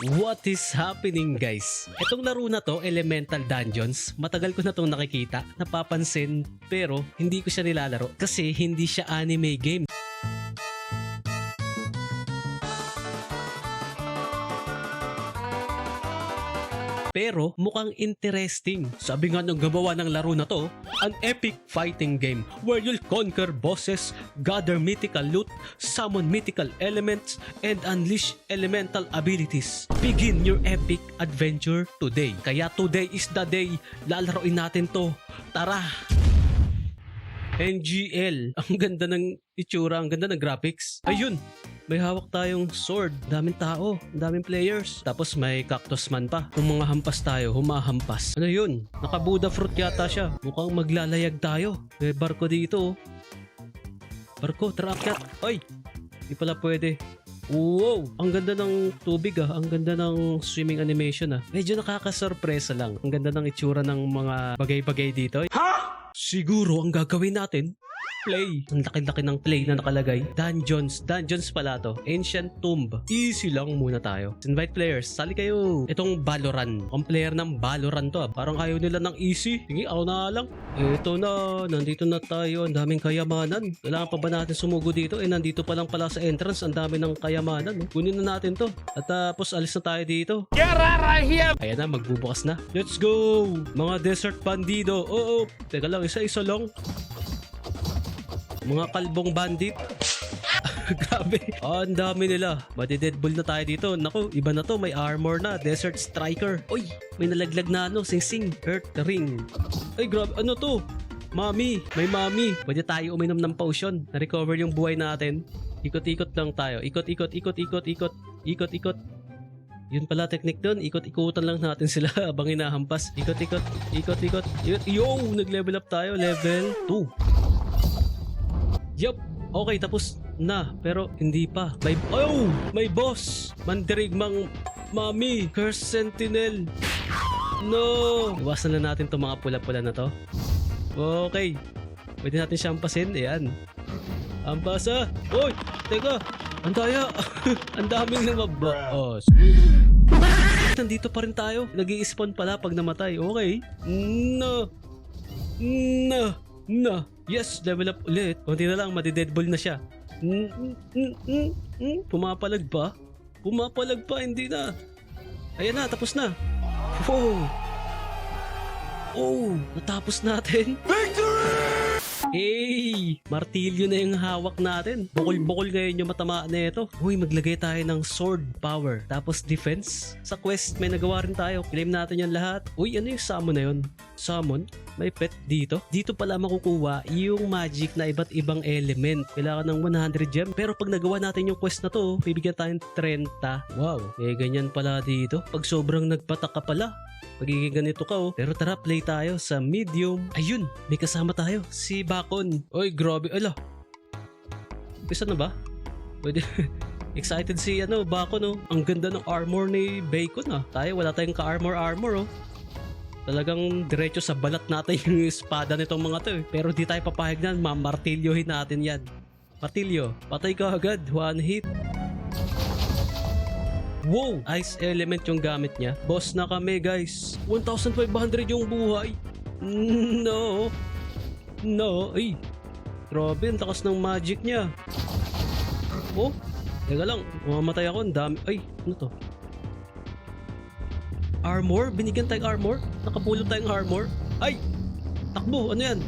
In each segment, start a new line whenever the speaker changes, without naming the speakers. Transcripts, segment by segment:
What is happening guys? Itong laro na to, Elemental Dungeons, matagal ko na tong nakikita, napapansin, pero hindi ko siya nilalaro kasi hindi siya anime game. Pero mukhang interesting. Sabi nga ng gumawa ng laro na to, an epic fighting game where you'll conquer bosses, gather mythical loot, summon mythical elements, and unleash elemental abilities. Begin your epic adventure today. Kaya today is the day. Lalaroin natin to. Tara! NGL. Ang ganda ng itsura, ang ganda ng graphics. Ayun, may hawak tayong sword. Daming tao, daming players. Tapos may cactus man pa. Kung mga hampas tayo, humahampas. Ano yun? Nakabuda fruit yata siya. Mukhang maglalayag tayo. May barko dito. oh. Barko, tara akyat. Ay! Di pala pwede. Wow! Ang ganda ng tubig ah. Ang ganda ng swimming animation ah. Medyo nakakasorpresa lang. Ang ganda ng itsura ng mga bagay-bagay dito. Siguro ang gagawin natin, play. Ang laki-laki ng play na nakalagay. Dungeons. Dungeons pala to. Ancient Tomb. Easy lang muna tayo. Invite players. Sali kayo. Itong Valorant. Ang player ng Valorant to. ah. Parang ayaw nila ng easy. Sige, ako na lang. Ito na. Nandito na tayo. Ang daming kayamanan. Kailangan pa ba natin sumugo dito? Eh, nandito pa lang pala sa entrance. Ang dami ng kayamanan. oh. Kunin na natin to. At tapos alis na tayo dito.
Get out of here!
Ayan na, magbubukas na. Let's go! Mga desert bandido. Oo, teka lang, isa-isa lang. Mga kalbong bandit. Grabe. Ah, ang dami nila. Madi-deadbull na tayo dito. Naku, iba na to. May armor na. Desert Striker. Uy, may nalaglag na ano. Sing-sing. Earth Ring. Ay, grabe. Ano to? Mami. May mami. Pwede tayo uminom ng potion. Na-recover yung buhay natin. Ikot-ikot lang tayo. Ikot, ikot, ikot, ikot, ikot. Ikot, ikot. Yun pala technique doon. Ikot-ikutan lang natin sila habang hinahampas. Ikot-ikot, ikot-ikot. Ikot. Yo! Nag-level up tayo. Level 2. Yup. Okay, tapos na. Pero hindi pa. May... Oh! May boss! Mandirigmang Mami! Curse Sentinel! No! Iwasan na natin itong mga pula-pula na to. Okay. Pwede natin siya ampasin. Ayan. Ampasa! Uy! Teka! Ang daya! Ang daming lumabas! Nandito pa rin tayo. nag spawn pala pag namatay. Okay. No! No! No! Yes! Level up ulit. Kunti na lang, madi-deadball na siya. Mm, mm, mm, mm, mm. Pumapalag pa? Pumapalag pa, hindi na. Ayan na, tapos na. Oh! Oh! Natapos natin. Hey! Martilyo na yung hawak natin. Bukol-bukol ngayon yung matamaan na ito. Uy, maglagay tayo ng sword power. Tapos defense. Sa quest, may nagawa rin tayo. Claim natin yan lahat. Uy, ano yung summon na yun? Summon? May pet dito? Dito pala makukuha yung magic na iba't ibang element. Kailangan ng 100 gem. Pero pag nagawa natin yung quest na to, bibigyan tayong 30. Wow, eh ganyan pala dito. Pag sobrang nagpatak ka pala, magiging ganito ka oh. Pero tara, play tayo sa medium. Ayun, may kasama tayo. Si Bakon. Oy, grabe. Ala. Pisa na ba? Pwede. Excited si ano, Bakon oh. Ang ganda ng armor ni Bacon ah. Tayo, wala tayong ka-armor armor oh. Talagang diretso sa balat natin yung espada nitong mga to eh. Pero di tayo papayag na, mamartilyohin natin yan. Martilyo, patay ka agad, one hit. Wow! Ice element yung gamit niya. Boss na kami guys. 1,500 yung buhay. No. No. Ay. Grabe, ang takas ng magic niya. Oh. Teka lang. Mamamatay ako. Ang dami. Ay. Ano to? Armor? Binigyan tayong armor? Nakapulot tayong armor? Ay! Takbo! Ano yan?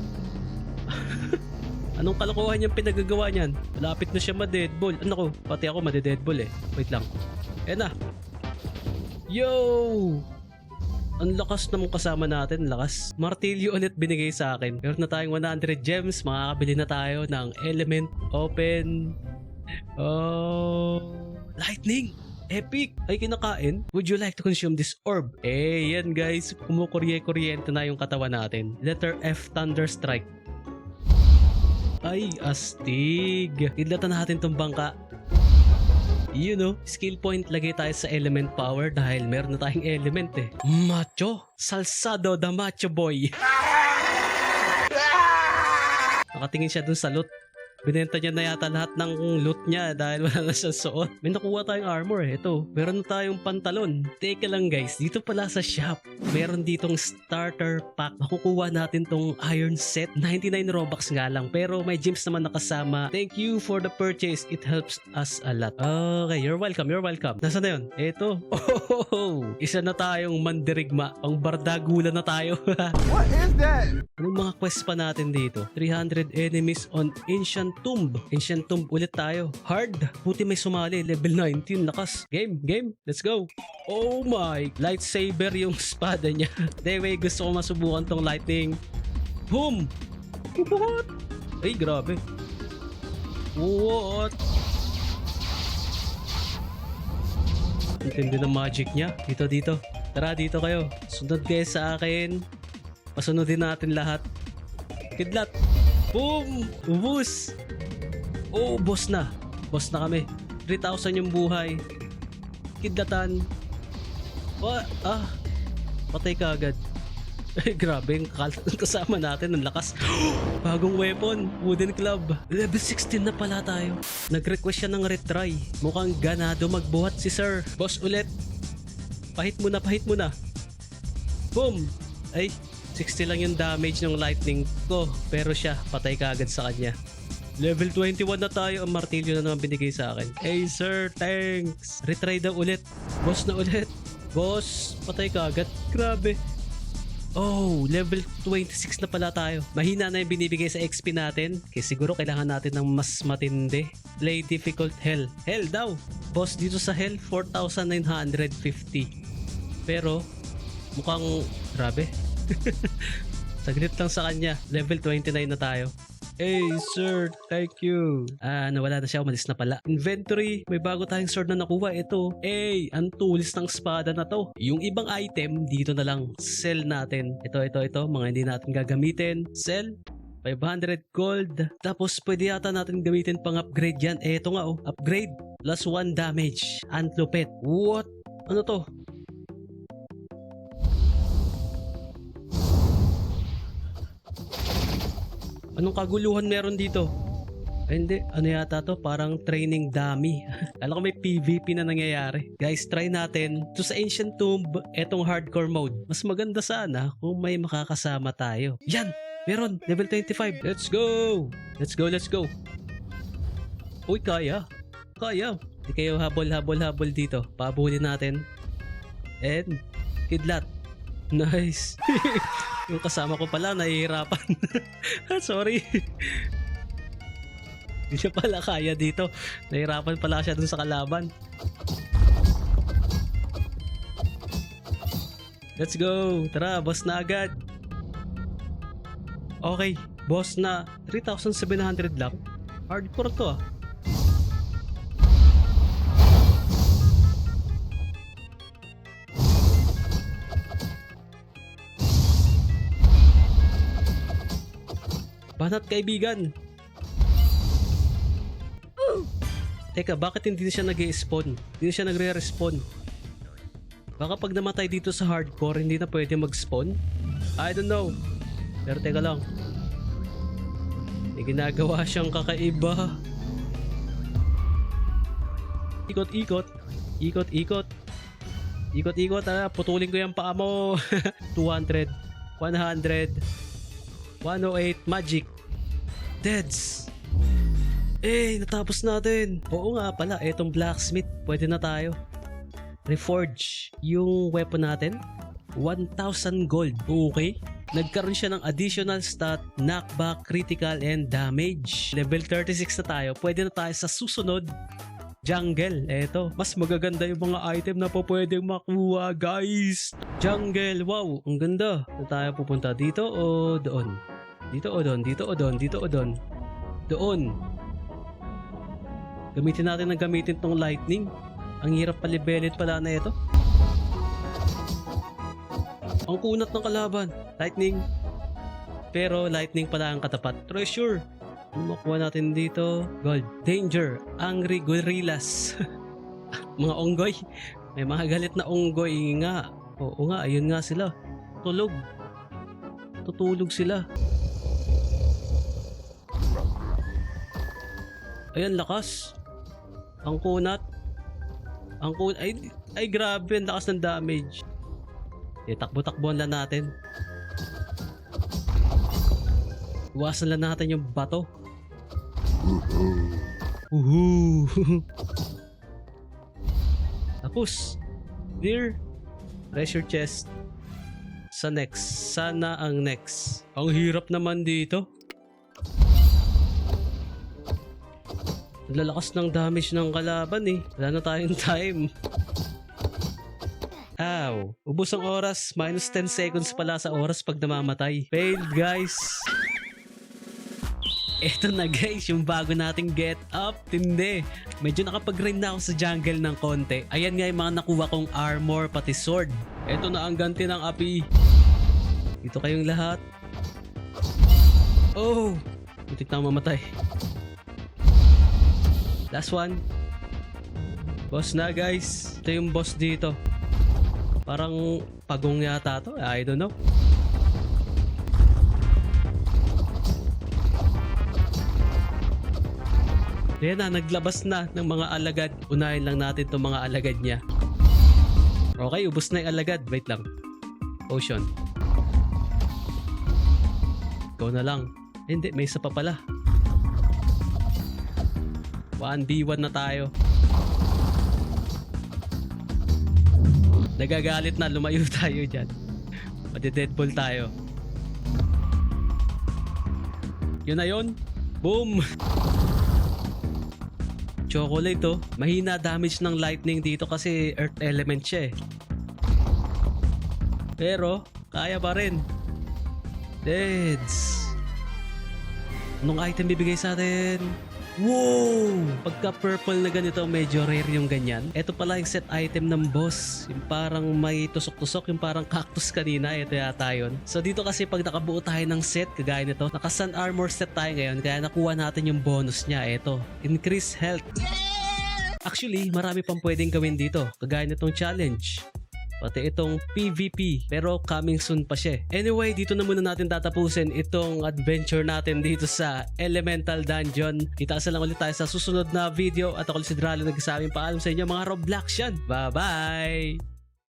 Anong kalokohan yung pinagagawa niyan? Malapit na siya ma-deadball. Ano ko? Pati ako ma-deadball eh. Wait lang. Ayan na. Yo! Ang lakas naman kasama natin, lakas. Martilyo ulit binigay sa akin. Meron na tayong 100 gems. Makakabili na tayo ng element. Open. Oh. Lightning! Epic! Ay kinakain? Would you like to consume this orb? Eh, yan guys. Kumukurye-kuryente na yung katawan natin. Letter F Thunder Strike. Ay, astig. Idlatan natin tong bangka. You know, skill point lagay tayo sa element power dahil meron na tayong element eh. Macho! Salsado the macho boy! Nakatingin siya dun sa loot. Binenta niya na yata lahat ng loot niya dahil wala na siyang suot. May nakuha tayong armor eh. Ito, meron na tayong pantalon. Teka lang guys, dito pala sa shop, meron ditong starter pack. Makukuha natin tong iron set. 99 Robux nga lang. Pero may gems naman nakasama. Thank you for the purchase. It helps us a lot. Okay, you're welcome, you're welcome. Nasaan na yun? Ito. Oh, isa na tayong mandirigma. Pang bardagula na tayo.
What is that?
Anong mga quest pa natin dito? 300 enemies on Ancient Tomb. Ancient Tomb ulit tayo. Hard. Buti may sumali. Level 19. Lakas. Game. Game. Let's go. Oh my. Lightsaber yung espada niya. Anyway, gusto ko masubukan tong lightning. Boom. What? Ay, grabe. What? Intindi ng magic niya. Dito, dito. Tara, dito kayo. Sunod kayo sa akin. Pasunodin natin lahat. Kidlat. Boom! Ubus! Oh, boss na. Boss na kami. 3,000 yung buhay. Kidlatan. What? Ah. Patay ka agad. Ay, grabe. Yung kasama natin. Ang lakas. Bagong weapon. Wooden club. Level 16 na pala tayo. Nag-request siya ng retry. Mukhang ganado magbuhat si sir. Boss ulit. Pahit mo na, pahit mo na. Boom! Ay, 60 lang yung damage ng lightning ko. Pero siya, patay ka agad sa kanya. Level 21 na tayo. Ang martilyo na naman binigay sa akin. Hey sir, thanks. Retry daw ulit. Boss na ulit. Boss, patay ka agad. Grabe. Oh, level 26 na pala tayo. Mahina na yung binibigay sa XP natin. Kaya siguro kailangan natin ng mas matindi. Play difficult hell. Hell daw. Boss dito sa hell, 4,950. Pero, mukhang grabe. Saglit lang sa kanya. Level 29 na tayo. Hey, sir. Thank you. Ah, nawala na siya. Umalis na pala. Inventory. May bago tayong sword na nakuha. Ito. Hey, ang tulis ng espada na to. Yung ibang item, dito na lang. Sell natin. Ito, ito, ito. Mga hindi natin gagamitin. Sell. 500 gold. Tapos pwede yata natin gamitin pang upgrade yan. Ito nga oh. Upgrade. Plus 1 damage. Antlopet. What? Ano to? Anong kaguluhan meron dito? Ay, hindi. Ano yata to? Parang training dummy. Kala ko may PvP na nangyayari. Guys, try natin. To sa Ancient Tomb, etong hardcore mode. Mas maganda sana kung may makakasama tayo. Yan! Meron! Level 25. Let's go! Let's go, let's go. Uy, kaya. Kaya. Hindi kayo habol, habol, habol dito. Pabulin natin. And, kidlat. Nice. Yung kasama ko pala, nahihirapan. Sorry. Hindi siya pala kaya dito. Nahihirapan pala siya dun sa kalaban. Let's go. Tara, boss na agad. Okay, boss na 3,700 lang. Hardcore to ah. Banat kaibigan. Teka, bakit hindi siya nag spawn Hindi siya nagre-respawn. Baka pag namatay dito sa hardcore, hindi na pwede mag-spawn? I don't know. Pero teka lang. May ginagawa siyang kakaiba. Ikot-ikot. Ikot-ikot. Ikot-ikot. Ah, putulin ko yung paa mo. 200. 100. 108 magic. Deads. Eh, natapos natin. Oo nga pala, etong blacksmith, pwede na tayo. Reforge yung weapon natin. 1,000 gold. Okay. Nagkaroon siya ng additional stat, knockback, critical, and damage. Level 36 na tayo. Pwede na tayo sa susunod Jungle, eto. Mas magaganda yung mga item na po pwedeng makuha, guys. Jungle, wow, ang ganda. Saan tayo pupunta? Dito o doon? Dito o doon? Dito o doon? Dito o doon? Doon. Gamitin natin ng gamitin tong lightning. Ang hirap palibelit pala na ito. Ang kunat ng kalaban. Lightning. Pero lightning pala ang katapat. Treasure. Makuha natin dito? Gold. Danger. Angry gorillas. mga onggoy. May mga galit na onggoy nga. Oo nga, ayun nga sila. Tulog. Tutulog sila. Ayan, lakas. Ang kunat. Ang kun... Ay, ay grabe, ang lakas ng damage. Eh, takbo-takbuhan lang natin. Iwasan lang natin yung bato. Uhu. Tapos, dear, treasure chest. Sa next. Sana ang next. Ang hirap naman dito. Lalakas ng damage ng kalaban eh. Wala na tayong time. Ow. Ubus ang oras. Minus 10 seconds pala sa oras pag namamatay. Failed guys. Eto na guys, yung bago nating get up. Tindi. Medyo nakapag-grind na ako sa jungle ng konti. Ayan nga yung mga nakuha kong armor pati sword. Eto na ang ganti ng api. Dito kayong lahat. Oh! Muntik na mamatay. Last one. Boss na guys. Ito yung boss dito. Parang pagong yata to. I don't know. Ayan na, naglabas na ng mga alagad. Unahin lang natin itong mga alagad niya. Okay, ubos na yung alagad. Wait lang. Potion. Ikaw na lang. Eh, Hindi, may isa pa pala. 1v1 na tayo. Nagagalit na, lumayo tayo dyan. Madi-deadball tayo. Yun na yun. Boom! Chocolate oh. Mahina damage ng lightning dito kasi earth element siya eh. Pero, kaya pa rin. Deads. Anong item bibigay sa atin? Wow! Pagka purple na ganito, medyo rare yung ganyan. Ito pala yung set item ng boss. Yung parang may tusok-tusok, yung parang cactus kanina. Ito yata yun. So dito kasi pag nakabuo tayo ng set, kagaya nito, naka sun armor set tayo ngayon. Kaya nakuha natin yung bonus niya. Ito, increase health. Actually, marami pang pwedeng gawin dito. Kagaya nitong challenge. Pati itong PVP. Pero coming soon pa siya. eh. Anyway, dito na muna natin tatapusin itong adventure natin dito sa Elemental Dungeon. Kita sa lang ulit tayo sa susunod na video. At ako si Dralo nagsasabing paalam sa inyo mga Robloxian. Bye-bye!